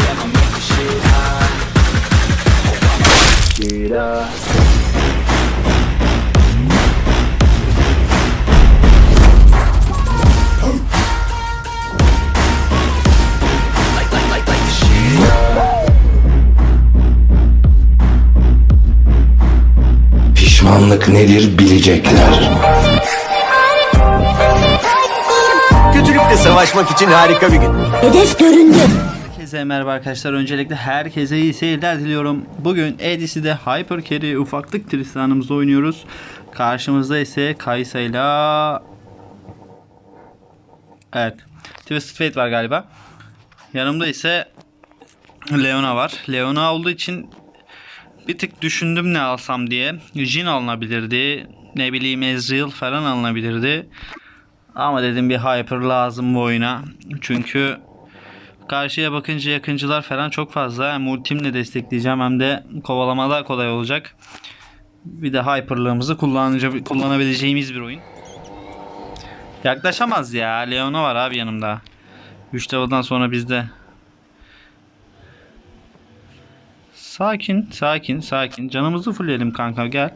I'ma make the shit hot. Get up. Like, like, like, like the shit up. Pişmanlık nedir bilecekler. Kötülükle savaşmak için harika bir gün. Hedef göründü. Herkese merhaba arkadaşlar. Öncelikle herkese iyi seyirler diliyorum. Bugün Edis'de Hyper Carry ufaklık Tristan'ımızda oynuyoruz. Karşımızda ise Kaysa ile Evet. Twisted Fate var galiba. Yanımda ise Leona var. Leona olduğu için bir tık düşündüm ne alsam diye. Jin alınabilirdi. Ne bileyim Ezreal falan alınabilirdi. Ama dedim bir Hyper lazım bu oyuna. Çünkü Karşıya bakınca yakıncılar falan çok fazla. Hem ultimle destekleyeceğim hem de kovalamada kolay olacak. Bir de hyperlığımızı kullanabileceğimiz bir oyun. Yaklaşamaz ya. Leona var abi yanımda. 3 level'dan sonra bizde. Sakin, sakin, sakin. Canımızı fullleyelim kanka gel.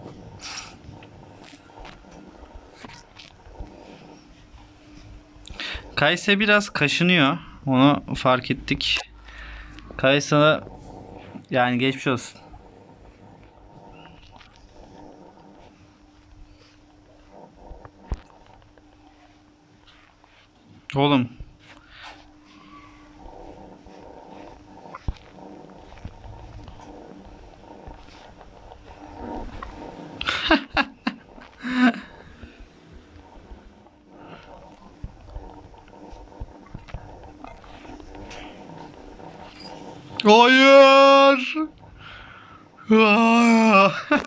Kayse biraz kaşınıyor. Onu fark ettik. Kaysa yani geçmiş olsun. Oğlum. Hayır. Aa!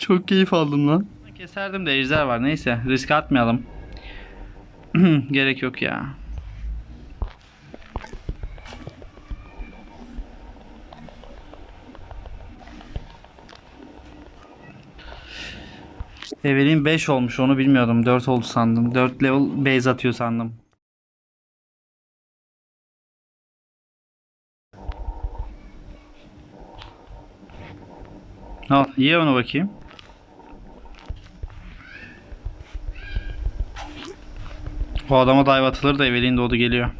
Çok keyif aldım lan. Keserdim de ejder var. Neyse risk atmayalım. Gerek yok ya. Level'in 5 olmuş onu bilmiyordum. 4 oldu sandım. 4 level base atıyor sandım. Al ye onu bakayım. O adama dive atılır da Evelyn doğdu geliyor.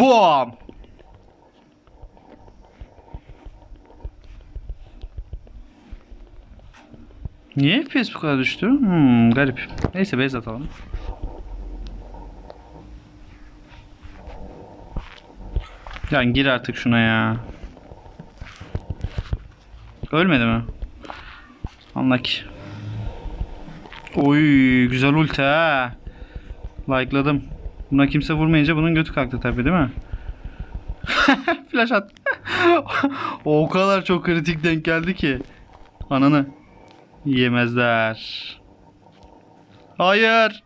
Bam! Niye FPS bu kadar düştü? Hmm, garip. Neyse base atalım. Yani gir artık şuna ya. Ölmedi mi? Anlak. Oy güzel ulti ha. Like'ladım. Buna kimse vurmayınca bunun götü kalktı tabi değil mi? Flash at. o kadar çok kritik denk geldi ki. Ananı. Yemezler. Hayır.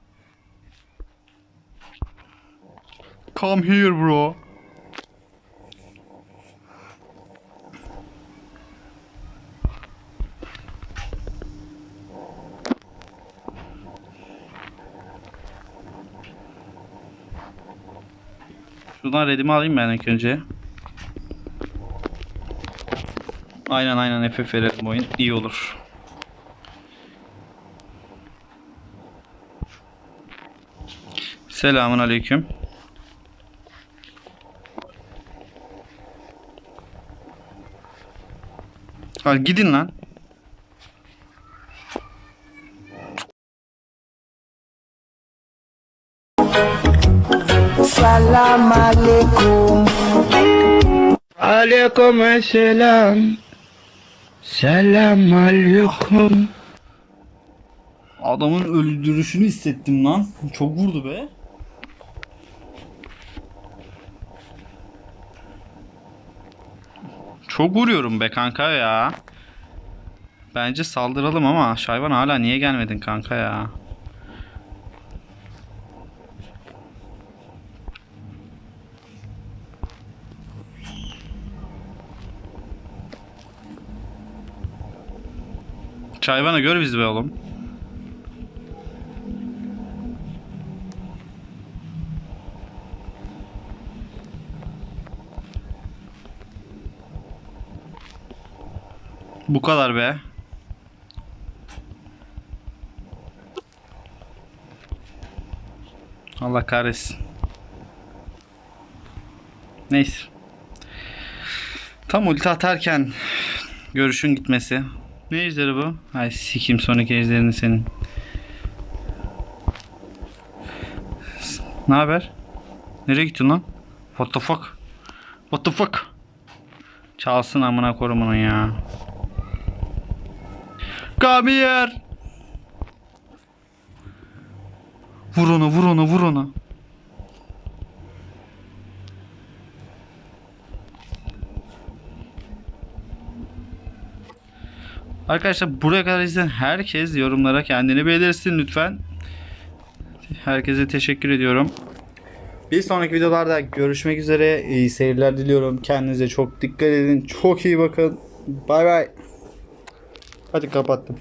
Come here bro. Şuradan redimi alayım ben ilk önce. Aynen aynen FF verelim oyun. iyi olur. Selamun aleyküm. Ha gidin lan. Salam aleyküm. Aleyküm selam. Selam aleyküm. Adamın öldürüşünü hissettim lan. Çok vurdu be. Çok vuruyorum be kanka ya. Bence saldıralım ama Şayvan hala niye gelmedin kanka ya? Çayvana gör bizi be oğlum. Bu kadar be. Allah kahretsin. Neyse. Tam ulti atarken görüşün gitmesi ne ejderi bu? Ay sikim sonraki ejderini senin. Ne haber? Nereye gittin lan? What the fuck? What the fuck? Çalsın amına korumunun ya. Here. Vur onu vur onu vur onu. Arkadaşlar buraya kadar izleyen herkes yorumlara kendini belirsin lütfen. Herkese teşekkür ediyorum. Bir sonraki videolarda görüşmek üzere. İyi seyirler diliyorum. Kendinize çok dikkat edin. Çok iyi bakın. Bay bay. Hadi kapattım.